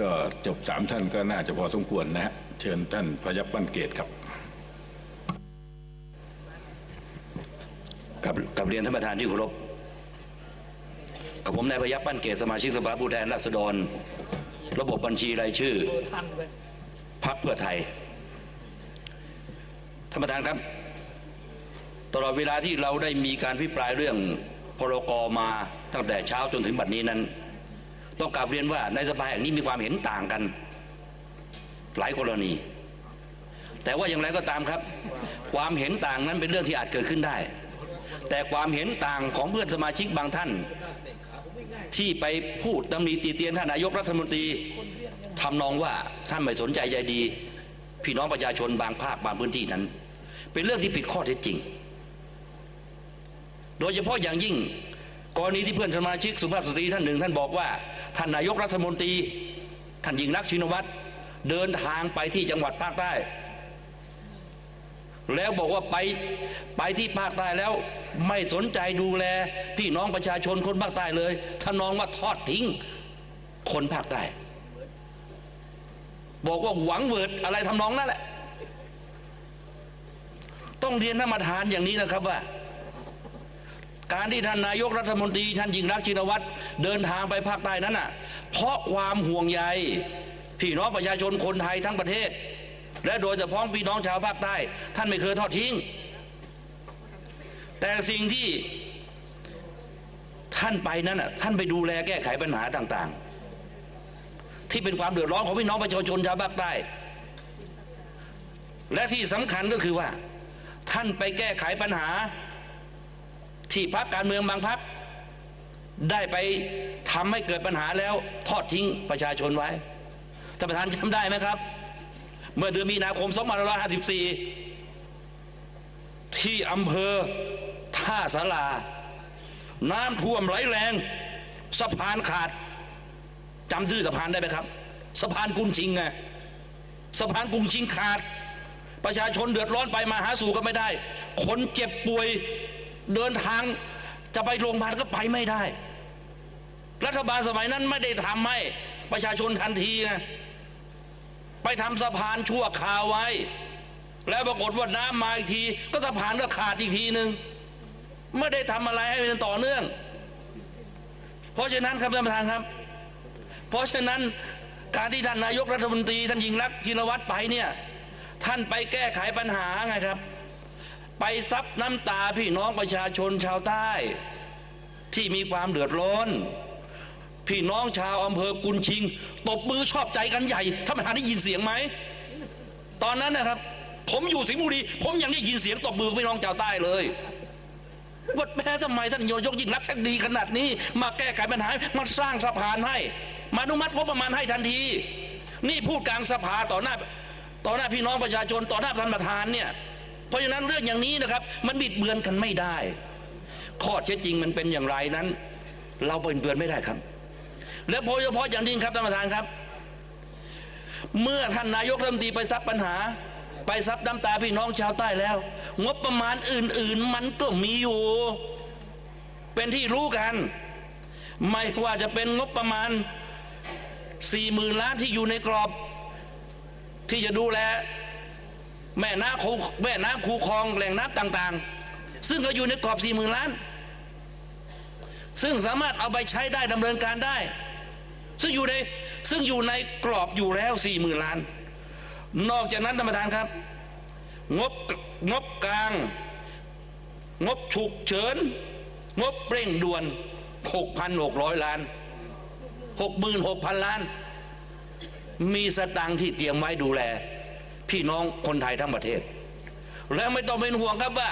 ก็จบสามท่านก็น่าจะพอสมควรนะฮะเชิญท่านพยับบ้านเกตครับกับกับเรียนท่านประธานที่เคารพกับผมนายพยับปั้นเกตสมาชิกสภาผู้แทนราษฎร ระบบบัญชีรายชื่อพรรคเพื่อไทยท่านประธานครับ ตลอดเวลาที่เราได้มีการพิปรายเรื่องพรกมาตั้งแต่เช้าจนถึงบัดนี้นั้น ต้องกราบเรียนว่าในสภาแห่งนี้มีความเห็นต่างกัน หลายกรณี แต่ว่าอย่างไรก็ตามครับ ความเห็นต่างนั้นเป็นเรื่องที่อาจเกิดขึ้นได้ แต่ความเห็นต่างของเพื่อนสมาชิกบางท่าน ที่ไปพูดตำหนิตีเตียนท่านนายกรัฐมนตรีทำนองว่าท่านไม่สนใจใยดี พี่น้องประชาชนบางภาคบางพื้นที่นั้น เป็นเรื่องที่ผิดข้อเท็จจริง โดยเฉพาะอย่างยิ่ง กรณีที่เพื่อนสมาชิกสุภาพสตรีท่านหนึ่งท่านบอกว่าท่านนายกรัฐมนตรีท่านยิ่งรักษณ์ชินวัตรเดินทางไปที่จังหวัดภาคใต้ แล้วบอกว่าไปไปที่ภาคใต้แล้วไม่สนใจดูแลพี่น้องประชาชนคนภาคใต้เลยท่านน้องว่าทอดทิ้งคนภาคใต้ บอกว่าหวังเวิร์ดอะไรทำนองนั่นแหละ ต้องเรียนท่านประธานอย่างนี้นะครับว่า การที่ท่านนายกรัฐมนตรีท่านยิ่งรักชินวัตรเดินทางไปภาคใต้นั้นน่ะเพราะความห่วงใยพี่น้องประชาชนคนไทยทั้งประเทศ และโดยเฉพาะพี่น้องชาวภาคใต้ ท่านไม่เคยทอดทิ้ง แต่สิ่งที่ท่านไปนั้นน่ะท่านไปดูแลแก้ไขปัญหาต่าง ๆ ที่เป็นความเดือดร้อนของพี่น้องประชาชนชาวภาคใต้ และที่สำคัญก็คือว่า ท่านไปแก้ไขปัญหา ที่พักการเมืองบางพักได้ไปทำให้เกิดปัญหาแล้วทอดทิ้งประชาชนไว้ท่านประธานจำได้ไหมครับ เมื่อเดือนมีนาคม 2554 ที่อำเภอท่าสาราน้ำท่วมไหลแรงสะพานขาดจำชื่อสะพานได้ไหมครับ สะพานกุนชิงไงสะพานกุนชิงขาด ประชาชนเดือดร้อนไปมาหาสู่ก็ไม่ได้ คนเจ็บป่วย เดินทางจะไปโรงพยาบาลก็ไปไม่ได้ รัฐบาลสมัยนั้นไม่ได้ทำให้ประชาชนทันทีนะไปทำสะพานชั่วคราวไว้ แล้วปรากฏว่าน้ำมาอีกที ก็สะพานก็ขาดอีกทีหนึ่งไม่ได้ทำอะไรให้เป็นต่อเนื่อง เพราะฉะนั้นครับท่านประธานครับ เพราะฉะนั้นการที่ท่านนายกรัฐมนตรีท่านยิงรักชินวัตรไปเนี่ย ท่านไปแก้ไขปัญหาไงครับ ไปซับน้ำตาพี่น้องประชาชนชาวใต้ ที่มีความเดือดร้อน พี่น้องชาวอำเภอกุนชิง ตบมือชอบใจกันใหญ่ท่านประธานได้ยินเสียงไหม ตอนนั้นนะครับ ผมอยู่สิงห์บุรี ผมยังได้ยินเสียงตบมือพี่น้องชาวใต้เลยว่าแม้ทำไมท่านนายกยิ่งรักชักดีขนาดนี้ มาแก้ไขปัญหามาสร้างสะพานให้ มาอนุมัติงบประมาณให้ทันที นี่พูดกลางสภาต่อหน้า ต่อหน้าพี่น้องประชาชนต่อหน้าท่านประธานเนี่ย เพราะฉะนั้นเรื่องอย่างนี้นะครับ มันบิดเบือนกันไม่ได้ ข้อเท็จจริงมันเป็นอย่างไรนั้น เราเป็นเบือนไม่ได้ครับ และโดยเฉพาะอย่างยิ่งครับท่านประธานครับ เมื่อท่านนายกรัฐมนตรีไปซับปัญหา ไปซับน้ำตาพี่น้องชาวใต้แล้ว งบประมาณอื่น ๆ มันก็มีอยู่ เป็นที่รู้กัน ไม่ว่าจะเป็นงบประมาณสี่หมื่นล้านที่อยู่ในกรอบที่จะดูแล แม่น้ำคูแม่น้ำคูคลองแหล่งน้ำต่างๆ ซึ่งก็อยู่ในกรอบสี่หมื่นล้าน ซึ่งสามารถเอาไปใช้ได้ดำเนินการได้ ซึ่งอยู่ในซึ่งอยู่ในกรอบอยู่แล้วสี่หมื่นล้าน นอกจากนั้นท่านประธานครับ งบงบกลาง งบฉุกเฉิน งบเร่งด่วน 6,600 ล้าน 66,000 ล้าน มีสตังค์ที่เตรียมไว้ดูแล พี่น้องคนไทยทั้งประเทศ และไม่ต้องเป็นห่วงครับว่า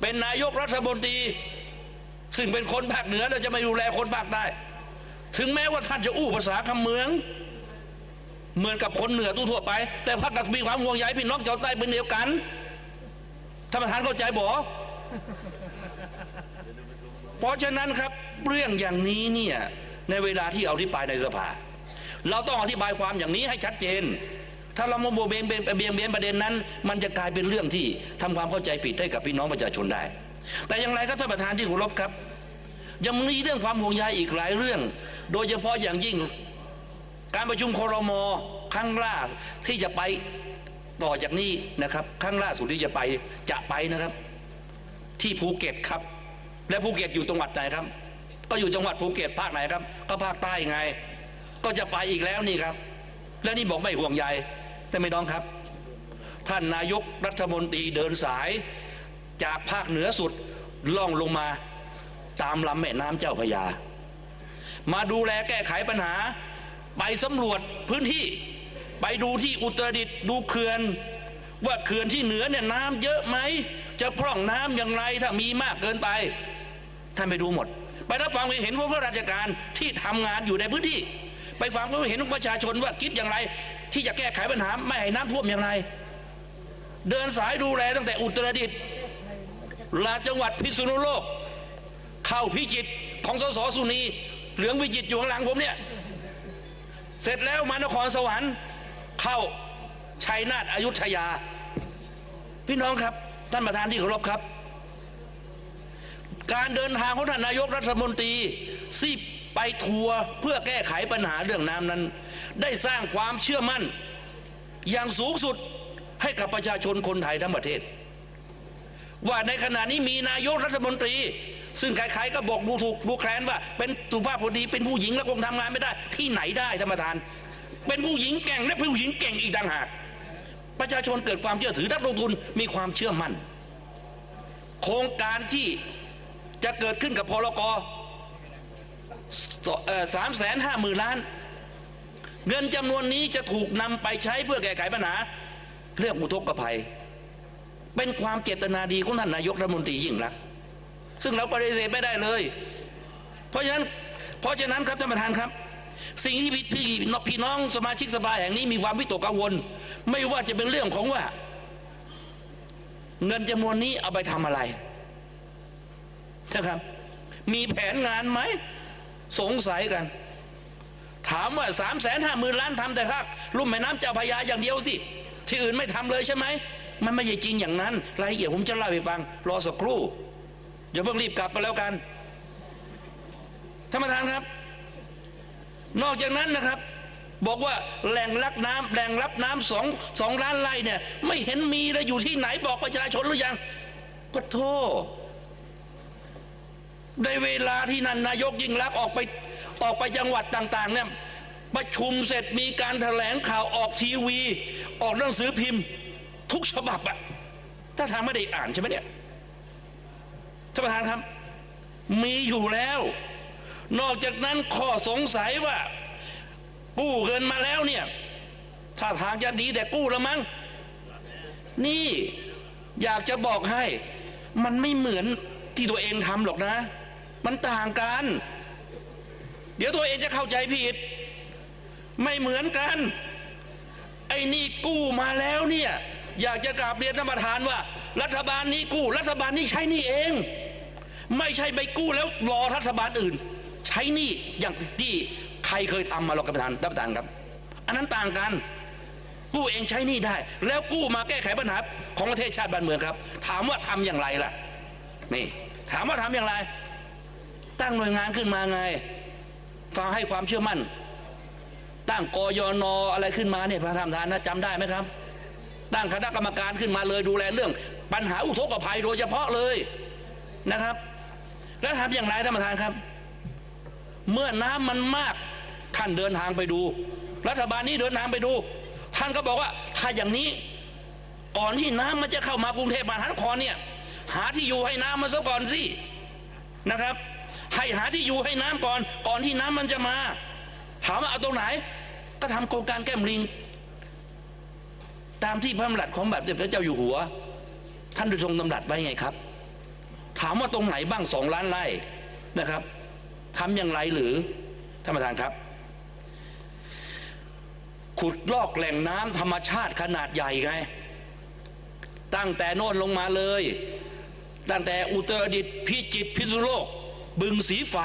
เป็นนายกรัฐมนตรี ซึ่งเป็นคนภาคเหนือแล้วจะไม่ดูแลคนภาคใต้ถึงแม้ว่าท่านจะอู้ภาษาคำเมือง เหมือนกับคนเหนือทั่วไป แต่พรรคก็มีความห่วงใยพี่น้องชาวใต้เป็นเดียวกันท่านประธานเข้าใจบอเพราะฉะนั้นครับเรื่องอย่างนี้เนี่ยในเวลาที่อาที่ปลายในสภา เราต้องอธิบายความอย่างนี้ให้ชัดเจน ถ้าเรามาโบเบนเบนเบียงเบนประเด็นนั้น มันจะกลายเป็นเรื่องที่ทำความเข้าใจผิดให้กับพี่น้องประชาชนได้ แต่อย่างไรครับท่านประธานที่เคารพครับ ยังมีเรื่องความห่วงใยอีกหลายเรื่อง โดยเฉพาะอย่างยิ่ง การประชุมครมครั้งล่าที่จะไปต่อจากนี้นะครับครั้งล่าสุดที่จะไปจะไปนะครับ ที่ภูเก็ตครับ และภูเก็ตอยู่จังหวัดไหนครับ ก็อยู่จังหวัดภูเก็ตภาคไหนครับ ก็ภาคใต้ไง ก็จะไปอีกแล้วนี่ครับ แล้วนี่บอกไม่ห่วงใย แต่ไม่น้องครับ ท่านนายกรัฐมนตรีเดินสาย จากภาคเหนือสุดล่องลงมาตามลำแม่น้ำเจ้าพยา มาดูแลแก้ไขปัญหา ไปสำรวจพื้นที่ ไปดูที่อุตรดิตถ์ดูเขื่อน ว่าเขื่อนที่เหนือเนี่ยน้ำเยอะไหม จะพร่องน้ำอย่างไรถ้ามีมากเกินไป ท่านไปดูหมด ไปรับฟังเห็นของผู้ราชการที่ทำงานอยู่ในพื้นที่ ไปฟังความเห็นของประชาชนว่าคิดอย่างไร ที่จะแก้ไขปัญหาไม่ให้น้ำท่วมอย่างไร เดินสายดูแลตั้งแต่อุตรดิตถ์ลาจังหวัดพิษณุโลก เข้าพิจิตรของสสสุนี เหลืองพิจิตรอยู่ข้างหลังผมเนี่ย เสร็จแล้วมานครสวรรค์เข้าชัยนาทอายุธยา พี่น้องครับ ท่านประธานที่เคารพครับ การเดินทางของท่านนายกรัฐมนตรีที่ ไปทัวร์เพื่อแก้ไขปัญหาเรื่องน้ำนั้น ได้สร้างความเชื่อมั่น อย่างสูงสุดให้กับประชาชนคนไทยทั้งประเทศ ว่าในขณะนี้มีนายกรัฐมนตรี ซึ่งใครๆก็บอกดูถูกดูแคลนว่า เป็นสุภาพบุรีเป็นผู้หญิงแล้วคงทำงานไม่ได้ ที่ไหนได้ท่านประธาน เป็นผู้หญิงแก่งและผู้หญิงเก่งอีกต่างหากประชาชนเกิดความเชื่อถือนักลงทุนมีความเชื่อมั่น โครงการที่จะเกิดขึ้นกับพลกร สามแสนห้าหมื่นล้าน เงินจำนวนนี้จะถูกนำไปใช้เพื่อแก้ไขปัญหา เรื่องอุทกภัย เป็นความเจตนาดีของท่านนายกรัฐมนตรียิ่งรักซึ่งเราปฏิเสธไม่ได้เลย เพราะฉะนั้นเพราะฉะนั้นครับท่านประธานครับ สิ่งที่พี่พี่พี่น้องสมาชิกสภาแห่งนี้มีความวิตกกังวล ไม่ว่าจะเป็นเรื่องของว่า เงินจำนวนนี้เอาไปทำอะไรนะครับ มีแผนงานไหม สงสัยกัน ถามว่าสามแสนห้าหมื่นล้านทำแต่ภาคลุ่มแม่น้ำเจ้าพยาอย่างเดียวสิที่อื่นไม่ทำเลยใช่ไหมมันไม่ใช่จริงอย่างนั้น รายละเอียดผมจะเล่าให้ฟัง รอสักครู่อย่าเพิ่งรีบกลับไปแล้วกันท่านประธานครับ นอกจากนั้นนะครับ บอกว่าแหล่งรักน้ำแหล่งรับน้ำสองสองล้านไร่เนี่ย ไม่เห็นมีเลยอยู่ที่ไหนบอกประชาชนหรือยังปะโทษ ได้เวลาที่นั่นนายกยิ่งรักออกไปออกไปจังหวัดต่างๆเนี่ยประชุมเสร็จมีการแถลงข่าวออกทีวี ออกหนังสือพิมพ์ ทุกฉบับอะถ้าทางไม่ได้อ่านใช่ไหมเนี่ยท่านประธานครับมีอยู่แล้ว นอกจากนั้นข้อสงสัยว่า กู้เงินมาแล้วเนี่ยถ้าทางจะดีแต่กู้ละมั้งนี่อยากจะบอกให้ มันไม่เหมือนที่ตัวเองทำหรอกนะ มันต่างกัน เดี๋ยวตัวเองจะเข้าใจผิด ไม่เหมือนกัน ไอ้นี่กู้มาแล้วเนี่ยอยากจะกราบเรียนท่านประธานว่า รัฐบาลนี้กู้ รัฐบาลนี้ใช้นี่เอง ไม่ใช่ไปกู้แล้วรอรัฐบาลอื่น ใช้นี่อย่างที่ใครเคยทำมาหรอกท่านประธานท่านประธานครับ อันนั้นต่างกัน กู้เองใช้นี่ได้ แล้วกู้มาแก้ไขปัญหาของประเทศชาติบ้านเมืองครับ ถามว่าทำอย่างไรล่ะ นี่ ถามว่าทำอย่างไร ตั้งหน่วยงานขึ้นมาไงฟังให้ความเชื่อมั่น ตั้งกยนออะไรขึ้นมาเนี่ยพระธรรมทานนะจำได้ไหมครับ ตั้งคณะกรรมการขึ้นมาเลยดูแลเรื่อง ปัญหาอุทกภัยโดยเฉพาะเลยนะครับ แล้วทำอย่างไรท่านประธานครับ เมื่อน้ำมันมากท่านเดินทางไปดู รัฐบาลนี้เดินทางไปดู ท่านก็บอกว่าถ้าอย่างนี้ก่อนที่น้ำมันจะเข้ามากรุงเทพมหานครเนี่ยหาที่อยู่ให้น้ำมาซะก่อนสินะครับ ให้หาที่อยู่ให้น้ำก่อน ก่อนที่น้ำมันจะมา ถามว่าเอาตรงไหน ก็ทำโครงการแก้มลิง ตามที่พระดำรัสของแบบพระเจ้าอยู่หัว ท่านได้ทรงดำรัสไว้ไงครับ ถามว่าตรงไหนบ้างสองล้านไร่นะครับทำอย่างไรหรือท่านประธานครับ ขุดลอกแหล่งน้ำธรรมชาติขนาดใหญ่ไง ตั้งแต่โน่นลงมาเลย ตั้งแต่อุตรดิตถ์พิจิตรพิษณุโลก บึงสีไฟ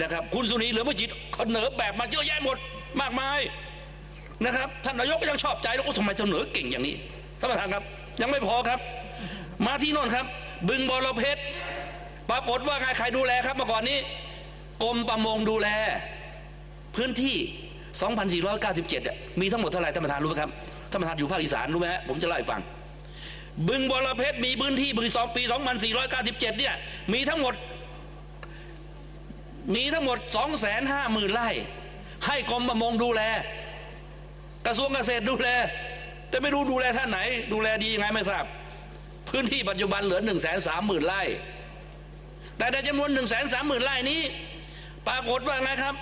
นะครับ คุณสุนีเหลือประจิตเสนอแบบมาเยอะแยะหมด มากมายนะครับท่านนายกก็ยังชอบใจแล้วโอ้ทำไมเสนอเก่งอย่างนี้ท่านประธานครับ ยังไม่พอครับ มาที่โน่นครับ บึงบอรเพชรปรากฏว่าไงใครดูแลครับเมื่อก่อนนี้กรมประมงดูแล พื้นที่ 2,497 มีทั้งหมดเท่าไหร่ท่านประธานรู้ไหมครับท่านประธานอยู่ภาคอีสานรู้ไหมผมจะเล่าให้ฟัง บึงบรเพชรมีพื้นที่บึงสองปี2497เนี่ยมีทั้งหมด มีทั้งหมด 250,000ไร่ให้กรมประมงดูแล กระทรวงเกษตรดูแล แต่ไม่รู้ดูแลท่านไหน ดูแลดียังไงไม่ทราบ พื้นที่ปัจจุบันเหลือ 1 3 0 0 0 0ไร่ แต่ในจำนวน 1 3 0 0 0 0ไร่นี้ ปรากฏว่าไงครับ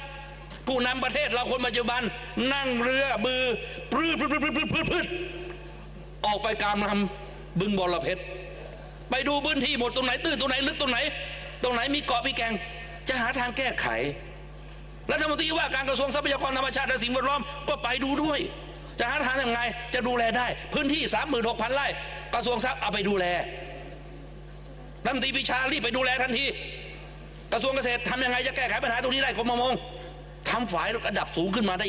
ผู้นำประเทศเราคนปัจจุบัน นั่งเรือบือ ปลื้ดปลื้ดปลื้ดปลื้ดปลื้ดปลื้ดออกไปกลางลำ บึงบอรเพชรไปดูพื้นที่หมดตรงไหนตื้นตรงไหนลึกตรงไหน ตรงไหนมีเกาะมีแกง จะหาทางแก้ไขรัฐมนตรีว่าการกระทรวงทรัพยากรธรรมชาติและสิ่งแวดล้อมก็ไปดูด้วย จะหาทางยังไงจะดูแลได้ พื้นที่ 36,000ไร่กระทรวงทรัพย์เอาไปดูแลรัฐมนตรีปิชารีบไปดูแลทันทีกระทรวงเกษตรทำยังไงจะแก้ไขปัญหาตรงนี้ได้กรมประมงทำฝายระดับสูงขึ้นมาได้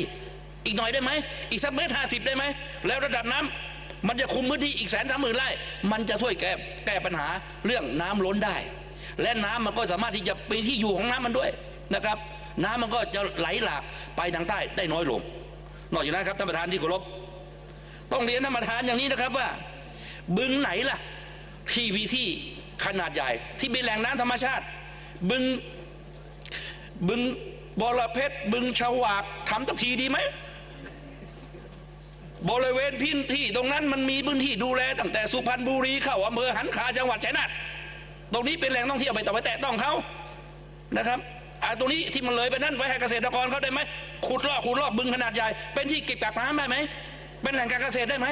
อีกหน่อยได้ไหมอีกสักเมตรห้าสิบได้ไหมแล้วระดับน้ำ มันจะคุมพื้นที่อีกแสนสามหมื่นไร่ มันจะช่วยแก้แก้ปัญหาเรื่องน้ำล้นได้ และน้ำมันก็สามารถที่จะเป็นที่อยู่ของน้ำมันด้วยนะครับ น้ำมันก็จะไหลหลากไปทางใต้ได้น้อยลง นอกจากนั้นครับท่านประธานที่เคารพต้องเรียนท่านประธานอย่างนี้นะครับว่า บึงไหนล่ะ ที่มีที่ขนาดใหญ่ที่เป็นแหล่งน้ำธรรมชาติ บึงบึงบอระเพชรบึงฉวากทำตักทีดีไหม บริเวณพินที่ตรงนั้นมันมีพื้นที่ดูแลตั้งแต่สุพรรณบุรีเข้าอำเภอหันคาจังหวัดชัยนาทตรงนี้เป็นแหล่งท่องเที่ยวไปต่อไปแตะต้องเขานะครับอ่าตรงนี้ที่มันเลยไปนั่นไว้ให้เกษตรกรเขาได้ไหมขุดลอกขุดลอกบึงขนาดใหญ่ เป็นที่เก็บกักน้ำได้ไหมเป็นแหล่งการเกษตรได้ไหม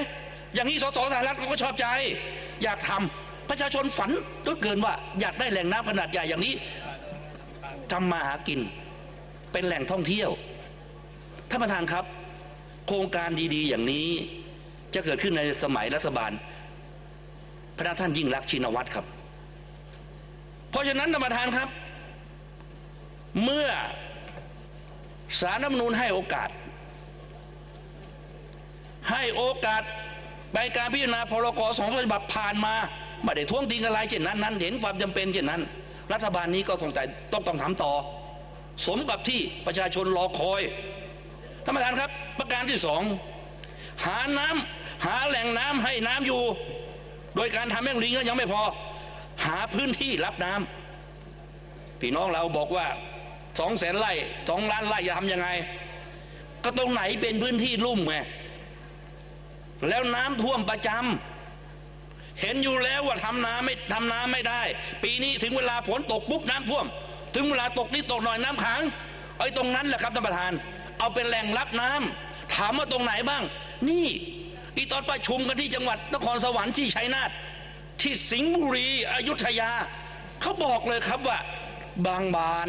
อย่างนี้สสสหรัฐเขาก็ชอบใจ อยากทำประชาชนฝันเหลือเกินว่าอยากได้แหล่งน้ำขนาดใหญ่อย่างนี้ทำมาหากิน เป็นแหล่งท่องเที่ยวท่านประธานครับ โครงการดีๆ อย่างนี้จะเกิดขึ้นในสมัยรัฐบาล พระท่านยิ่งรักชินวัตรครับ เพราะฉะนั้นท่านประธานครับ เมื่อสารรัฐธรรมนูญให้โอกาส ให้โอกาสไปการพิจารณาพรกสองฉบับผ่านมาไม่ได้ท้วงติงอะไรเช่นนั้นนั้น เห็นความจำเป็นเช่นนั้น รัฐบาลนี้ก็ต้องใจต้องต้องถามต่อ สมกับที่ประชาชนรอคอย ท่านประธานครับ ประการที่สองหาน้ำหาแหล่งน้ำให้น้ำอยู่ โดยการทำแม่งลิงก็ยังไม่พอ หาพื้นที่รับน้ำพี่น้องเราบอกว่าสองแสนไร่สองล้านไร่จะทำยังไง ก็ตรงไหนเป็นพื้นที่ลุ่มไงแล้วน้ำท่วมประจำเห็นอยู่แล้วว่าทำนาไม่ทำนาไม่ได้ ปีนี้ถึงเวลาฝนตกปุ๊บน้ำท่วม ถึงเวลาตกนี่ตกหน่อยน้ำขังไอ้ตรงนั้นแหละครับท่านประธาน เอาเป็นแหล่งรับน้ำถามว่าตรงไหนบ้าง นี่อีตอนประชุมกันที่จังหวัดนครสวรรค์ที่ชัยนาทที่สิงห์บุรีอยุธยาเขาบอกเลยครับว่า บางบาน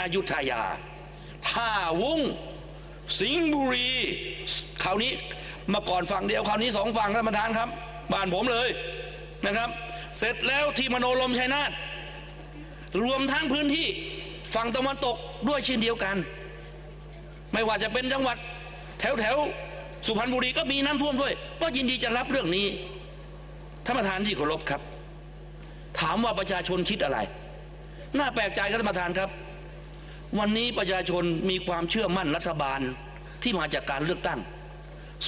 อยุธยา ท่าวุ้งสิงห์บุรีคราวนี้มื่อก่อนฝั่งเดียวคราวนี้สองฝั่งท่านประธานครับ บ้านผมเลยนะครับ เสร็จแล้วที่มโนลมชัยนาทรวมทั้งพื้นที่ฝั่งตะวันตกด้วยเช่นเดียวกัน ไม่ว่าจะเป็นจังหวัดแถวแถวสุพรรณบุรีก็มีน้ำท่วมด้วย ก็ยินดีจะรับเรื่องนี้ท่านประธานที่เคารพครับ ถามว่าประชาชนคิดอะไร น่าแปลกใจครับท่านประธานครับ วันนี้ประชาชนมีความเชื่อมั่นรัฐบาลที่มาจากการเลือกตั้ง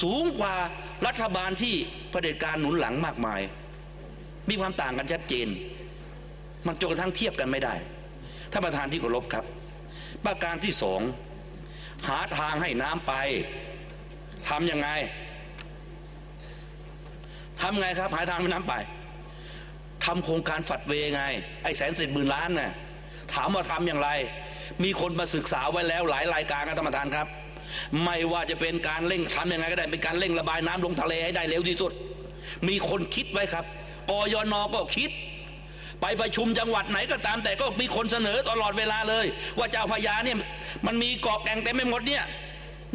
สูงกว่ารัฐบาลที่เผด็จการหนุนหลังมากมาย มีความต่างกันชัดเจน มันจนกระทั่งเทียบกันไม่ได้ท่านประธานที่เคารพครับ ประการที่สอง หาทางให้น้ำไปทำยังไงทำไงครับ หาทางให้น้ำไปทำโครงการฝัดเวไง ไอ้แสนสิบหมื่นล้านน่ะถามว่าทำอย่างไร มีคนมาศึกษาไว้แล้วหลายรายการครับท่านประธานครับ ไม่ว่าจะเป็นการเร่งทำยังไงก็ได้เป็นการเร่งระบายน้ำลงทะเลให้ได้เร็วที่สุด มีคนคิดไว้ครับกยนก็คิด ไปประชุมจังหวัดไหนก็ตาม แต่ก็มีคนเสนอตลอดเวลาเลย ว่าเจ้าพระยาเนี่ยมันมีเกาะแก่งเต็มไปหมดเนี่ย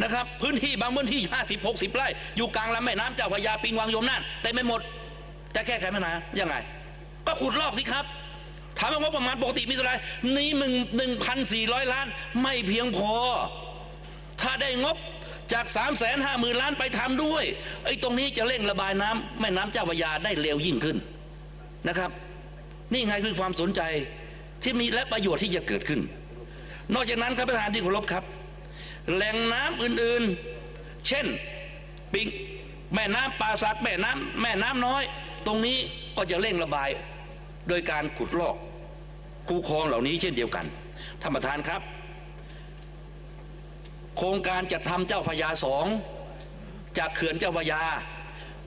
นะครับพื้นที่บางพื้นที่50 60ไร่อยู่กลางลำแม่น้ำเจ้าพระยาปิงวังยมน่านเต็มไปหมดจะแก้ไขปัญหายังไง ก็ขุดลอกสิครับถามว่างบประมาณปกติมีเท่าไหร่นี้มึงหนึ่งพันสี่ร้อยล้านไม่เพียงพอ ถ้าได้งบจาก3ามแสนห้าหมื่นล้านไปทำด้วยไอ้ตรงนี้จะเร่งระบายน้ำแม่น้ำเจ้าพระยาได้เร็วยิ่งขึ้นนะครับ นี่ไงคือความสนใจที่มีและประโยชน์ที่จะเกิดขึ้น นอกจากนั้นครับประธานที่เคารพครับ แหล่งน้ำอื่นๆ เช่นปิงแม่น้ำป่าสักแม่น้ำแม่น้ำน้อย ตรงนี้ก็จะเร่งระบาย โดยการขุดลอก คูคลองเหล่านี้เช่นเดียวกันท่านประธานครับ โครงการจัดทำเจ้าพระยาสองจากเขื่อนเจ้าพระยา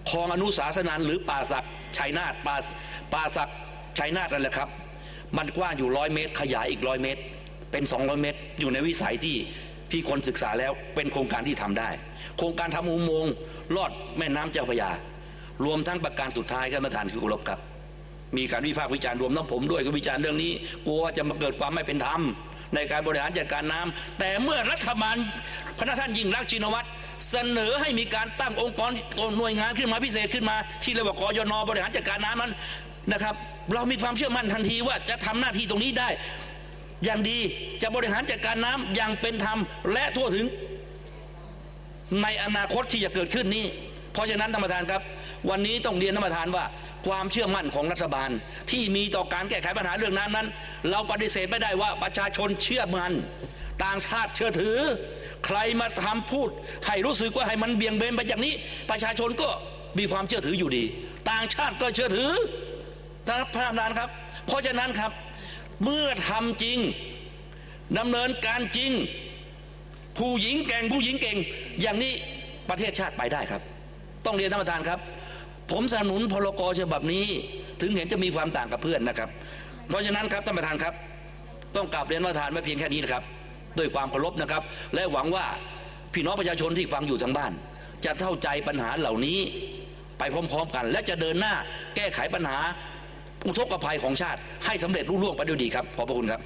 คลองอนุสาสนันหรือป่าสักชัยนาทป่าป่าสัก ชัยนาทนั่นแหละครับ มันกว้างอยู่ร้อยเมตร ขยายอีกร้อยเมตร เป็น 200 เมตร อยู่ในวิสัยที่พี่คนศึกษาแล้วเป็นโครงการที่ทำได้ โครงการทำอุโมงค์ลอดแม่น้ำเจ้าพระยา รวมทั้งประการสุดท้ายครับประธานคือกุลบครับ มีการวิพากษ์วิจารณ์รวมทั้งผมด้วยก็วิจารณ์เรื่องนี้กลัวว่าจะมาเกิดความไม่เป็นธรรมในการบริหารจัดการน้ำแต่เมื่อรัฐบาลพระท่านยิ่งรักชินวัตรเสนอให้มีการตั้งองค์กรหน่วยงานขึ้นมาพิเศษขึ้นมา ที่เรียกว่ากยนบริหารจัดการน้ำนั้น นะครับ เรามีความเชื่อมั่นทันทีว่าจะทำหน้าที่ตรงนี้ได้ อย่างดีจะบริหารจัดการน้ำอย่างเป็นธรรมและทั่วถึง ในอนาคตที่จะเกิดขึ้นนี้ เพราะฉะนั้นท่านประธานครับ วันนี้ต้องเรียนท่านประธานว่าความเชื่อมั่นของรัฐบาลที่มีต่อการแก้ไขปัญหาเรื่องน้ำนั้น เราปฏิเสธไม่ได้ว่าประชาชนเชื่อมันต่างชาติเชื่อถือ ใครมาทำพูด ให้รู้สึกว่าให้มันเบี่ยงเบนไปจากนี้ ประชาชนก็มีความเชื่อถืออยู่ดี ต่างชาติก็เชื่อถือ ท่านประธานครับ เพราะฉะนั้นครับ เมื่อทำจริงดำเนินการจริง ผู้หญิงแก่งผู้หญิงเก่ง อย่างนี้ประเทศชาติไปได้ครับ ต้องเรียนท่านประธานครับ ผมสนับสนุนพรกฉบับนี้ ถึงเห็นจะมีความต่างกับเพื่อนนะครับ เพราะฉะนั้นครับท่านประธานครับ ต้องกราบเรียนท่านประธานไว้เพียงแค่นี้นะครับด้วยความเคารพนะครับ และหวังว่าพี่น้องประชาชนที่ฟังอยู่ทางบ้าน จะเข้าใจปัญหาเหล่านี้ไปพร้อม ๆ กัน และจะเดินหน้าแก้ไขปัญหา อุทกภัยของชาติให้สำเร็จรุ่งเรืองไปด้วยดีครับ ขอบพระคุณครับ